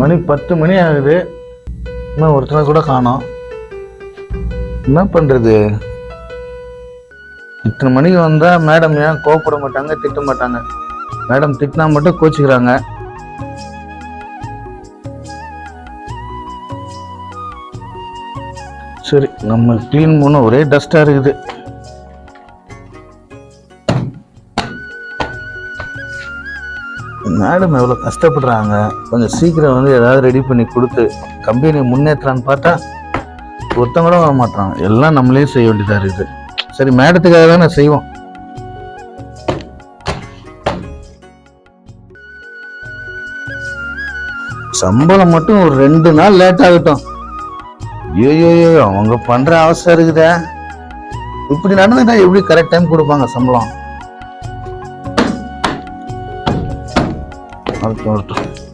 மணி பத்து மணி ஆகுது. இன்னும் ஒருத்தனை கூட காணோம். என்ன பண்ணுறது இத்தனை மணிக்கு வந்தால் மேடம் ஏன் கோவப்பட மாட்டாங்க திட்ட மாட்டாங்க? மேடம் திட்டினா மட்டும் கோச்சிக்கிறாங்க. சரி நம்ம க்ளீன் பண்ண ஒரே டஸ்ட்டாக இருக்குது. மேடம் எவ்வளோ கஷ்டப்படுறாங்க. கொஞ்சம் சீக்கிரம் வந்து ஏதாவது ரெடி பண்ணி கொடுத்து கம்பெனி முன்னேற்றலான்னு பார்த்தா ஒருத்தங்க கூட வர மாட்டான் எல்லாம் நம்மளே செய்ய வேண்டியதாக இருக்குது. சரி மேடத்துக்காக தானே செய்வோம். சம்பளம் மட்டும் ஒரு ரெண்டு நாள் லேட் ஆகட்டும். ஐயோ அவங்க பண்ணுற அவசரம் இருக்குதே. இப்படி நடந்துட்டா எப்படி கரெக்ட் டைம் கொடுப்பாங்க சம்பளம்? 奥特，奥特。